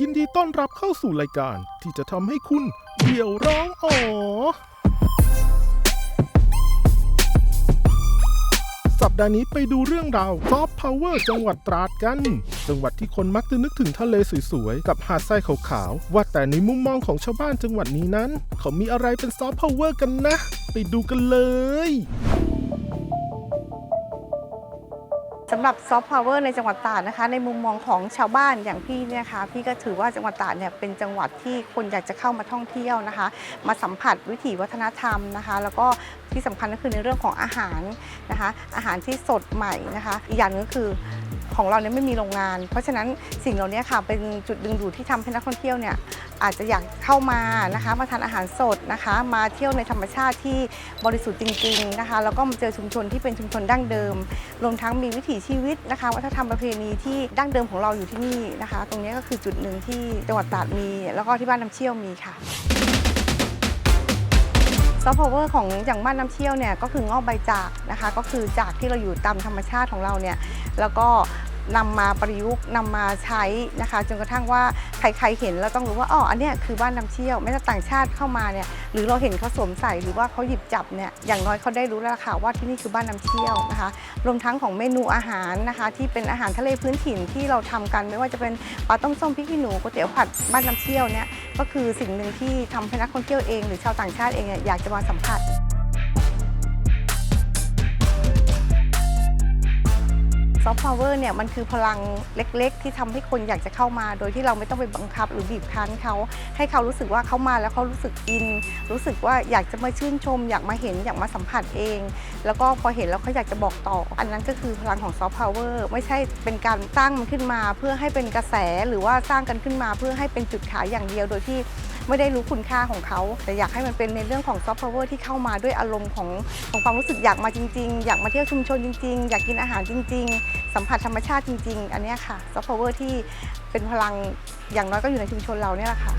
ยินดีต้อนรับเข้าสู่รายการที่จะทำให้คุณเดี่ยวร้องอ๋อ สัปดาห์นี้ไปดูเรื่องราวซอฟต์พาวเวอร์จังหวัดตราดกัน จังหวัดที่คนมักจะนึกถึงทะเลสวยๆ กับหาดทรายขาวๆ ว่าแต่ในมุมมองของชาวบ้านจังหวัดนี้นั้น เขามีอะไรเป็นซอฟต์พาวเวอร์กันนะ ไปดูกันเลย สำหรับซอฟต์พาวเวอร์ในจังหวัดตราดนะคะ ในมุมมองของชาวบ้านอย่างพี่เนี่ยนะคะพี่ก็ถือว่าจังหวัดตราดเนี่ยเป็นจังหวัดที่คนอยากจะเข้ามาท่องเที่ยวนะคะ มาสัมผัสวิถีวัฒนธรรมนะคะ แล้วก็ที่สำคัญก็คือในเรื่องของอาหารนะคะ อาหารที่สดใหม่นะคะ อีกอย่างหนึงก็คือ ของเราเนี่ยไม่มีโรงงาน เพราะฉะนั้นสิ่งเหล่านี้ค่ะเป็นจุดดึงดูดที่ทำให้นักท่องเที่ยวเนี่ยอาจจะอยากเข้ามานะคะมาทานอาหารสดนะคะ มาเที่ยวในธรรมชาติที่บริสุทธิ์จริงๆนะคะแล้วก็มาเจอชุมชนที่เป็นชุมชนดั้งเดิม รวมทั้งมีวิถีชีวิตนะคะวัฒนธรรมประเพณีที่ดั้งเดิมของเราอยู่ที่นี่นะคะ ตรงนี้ก็คือจุดหนึ่งที่จังหวัดตราดมี แล้วก็ที่บ้านน้ำเชี่ยวมีค่ะซอฟต์พาวเวอร์ของอย่างบ้านน้ำเชี่ยวเนี่ยก็คืองอกใบจากนะคะ ก็คือจากที่เราอยู่ตามธรรมชาติของเราเนี่ยแล้วก็ นำมาประยุกต์นำมาใช้นะคะ จนกระทั่งว่าใครๆเห็นแล้วต้องรู้ว่าอ๋ออันเนี้ยคือบ้านน้ำเชี่ยวแม้แต่ต่างชาติเข้ามาเนี่ยหรือเราเห็นเขาสวมใส่หรือว่าเขาหยิบจับเนี่ยอย่างน้อยเขาได้รู้แล้วค่ะว่าที่นี่คือบ้านน้ำเชี่ยวนะคะ รวมทั้งของเมนูอาหารนะคะ ที่เป็นอาหารทะเลพื้นถิ่นที่เราทำกัน ไม่ว่าจะเป็นปลาต้มส้มพริกขี้หนูก๋วยเตี๋ยวผัดบ้านน้ำเชี่ยวเนี่ยก็คือสิ่งหนึ่งที่ทำให้นักท่องเที่ยวเอง หรือชาวต่างชาติเองเนี่ยอยากจะมาสัมผัส ซอฟต์พาวเวอร์เนี่ยมันคือพลังเล็ก ๆ ที่ทำให้คนอยากจะเข้ามา โดยที่เราไม่ต้องไปบังคับหรือบีบคั้นเขาให้เขารู้สึกว่าเขามาแล้วเขารู้สึกอิน รู้สึกว่าอยากจะมาชื่นชม อยากมาเห็นอยากมาสัมผัสเอง แล้วก็พอเห็นแล้วเขาอยากจะบอกต่อ อันนั้นก็คือพลังของซอฟต์พาวเวอร์ไม่ใช่เป็นการสร้างมันขึ้นมา เพื่อให้เป็นกระแสหรือว่าสร้างกันขึ้นมา เพื่อให้เป็นจุดขายอย่างเดียวโดยที่ ไม่ได้รู้คุณค่าของเขา แต่อยากให้มันเป็นในเรื่องของซอฟต์พาวเวอร์ที่เข้ามาด้วยอารมณ์ของของความรู้สึกอยากมาจริง ๆ อยากมาเที่ยวชุมชนจริง ๆ อยากกินอาหารจริง ๆ สัมผัสธรรมชาติจริง ๆ อันนี้ค่ะซอฟต์พาวเวอร์ที่เป็นพลังอย่างน้อยก็อยู่ในชุมชนเราเนี่ยแหละค่ะ